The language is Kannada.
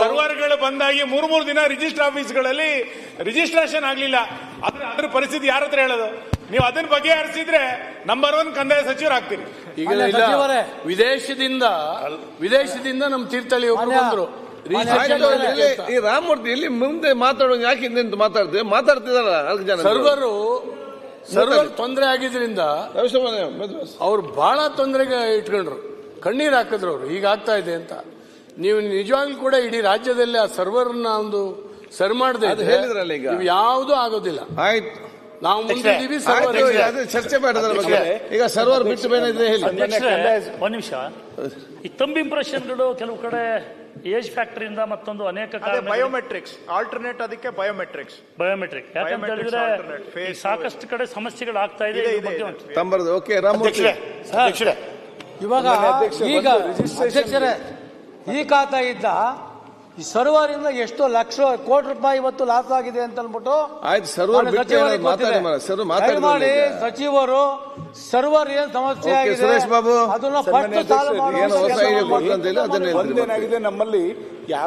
ಸರ್ವರ್ಗಳು ಬಂದಾಗಿ ಮೂರ್ ಮೂರು ದಿನ ರಿಜಿಸ್ಟರ್ ಆಫೀಸ್ಗಳಲ್ಲಿ ರಿಜಿಸ್ಟ್ರೇಷನ್ ಆಗ್ಲಿಲ್ಲ. ಅದ್ರ ಅದ್ರ ಪರಿಸ್ಥಿತಿ ಯಾರ ಹತ್ರ ಹೇಳೋದು? ನೀವು ಅದನ್ನ ಬಗೆಹರಿಸಿದ್ರೆ ನಂಬರ್ ಒನ್ ಕಂದಾಯ ಸಚಿವರು ಆಗ್ತೀರಿ. ಈಗ. ವಿದೇಶದಿಂದ ವಿದೇಶದಿಂದ ನಮ್ ತೀರ್ಥಹಳ್ಳಿ ಒಬ್ರು ಬಂದ್ರು. ಈ ರಾಮಮೂರ್ತಿ ಇಲ್ಲಿ ಮುಂದೆ ಮಾತಾಡೋ ಯಾಕೆ ಹಿಂದೆ ನಿಂತು ಮಾತಾಡ್ತೀವಿ ಮಾತಾಡ್ತಿದಾರಲ್ಲ ನಾಲ್ಕು ಜನ ಸರ್ವರು ಸರ್ವರ್ ತೊಂದರೆ ಆಗಿದ್ರಿಂದ ಅವ್ರು ಬಹಳ ತೊಂದರೆಗೆ ಇಟ್ಕೊಂಡ್ರು. ಕಣ್ಣೀರ್ ಹಾಕಿದ್ರು ಅವ್ರು. ಈಗ ಆಗ್ತಾ ಇದೆ ಅಂತ. ನೀವು ನಿಜವಾಗ್ಲೂ ಕೂಡ ಇಡೀ ರಾಜ್ಯದಲ್ಲಿ ಆ ಸರ್ವರ್ನ ಒಂದು ಸರಿ ಮಾಡದೆ ಅದು ಹೇಳಿದ್ರಲ್ಲ ಈಗ. ನೀವು ಯಾವುದೂ ಆಗೋದಿಲ್ಲ. ಆಯ್ತು. ನಾವು ಮುಂದಿದ್ದೀವಿ ಸರ್ವರ್ ಆಯ್ತು, ಅದು ಚರ್ಚೆ ಮಾಡೋದ್ರ ಬಗ್ಗೆ. ಈಗ ಸರ್ವರ್ ಬಿಟ್ಟು ಬೇರೆ ಹೇಳಿ. ಅಧ್ಯಕ್ಷರೇ, ಒಂದ್ ನಿಮಿಷ. ಈ ತಂಬ್ ಇಂಪ್ರೆಷನ್ಗಳು ಕೆಲವು ಕಡೆ ಏಜ್ ಫ್ಯಾಕ್ಟರಿಯಿಂದ ಮತ್ತೊಂದು ಅನೇಕ ಅದೇ ಬಯೋಮೆಟ್ರಿಕ್ಸ್ ಆಲ್ಟರ್ನೇಟ್ ಅದಕ್ಕೆ ಬಯೋಮೆಟ್ರಿಕ್ಸ್ ಬಯೋಮೆಟ್ರಿಕ್ ಯಾಕಂತ Biometrics ಹೇಳಿದ್ರೆ alternate, ಈ ಸಾಕಷ್ಟು ಕಡೆ ಸಮಸ್ಯೆಗಳು ಆಗ್ತಾ ಇದೆ ಇದೆ, ಇದ್ರ ಇದೆ, ಬಗ್ಗೆ ಇದೆ. ಒಂದು- ತಂಬರ್ದು ಓಕೆ ರಾಮಮೂರ್ತಿ ಇವಾಗ ಈಗ ಅಧ್ಯಕ್ಷರೇ ಈ ಖಾತ ಇದ್ದ ಈ ಸರ್ವರ್ ಇಂದ ಎಷ್ಟು ಲಕ್ಷ ಕೋಟಿ ರೂಪಾಯಿ ಇವತ್ತು ಲಾಸ್ ಆಗಿದೆ ಅಂತ ಅಂದ್ಬಿಟ್ಟು ಆಯ್ತು ಸರ್ವರ್ ಮಾಡಿ. ಮಾತಾಡಿ ದಯಮಾಡಿ ಸಚಿವರು ಸರ್ವರ್ ಏನ್ ಸಮಸ್ಯೆ ಆಗಿದೆ ಸುರೇಶ್ ಬಾಬು. ಅದನ್ನ ಫಸ್ಟ್ ಸಾಲ್ವ್ ಏನು ಹೊಸ idea ಅಂತ ಹೇಳಿ ಅದನ್ನ ಹೇಳ್ತೀನಿ ನಮ್ಮಲ್ಲಿ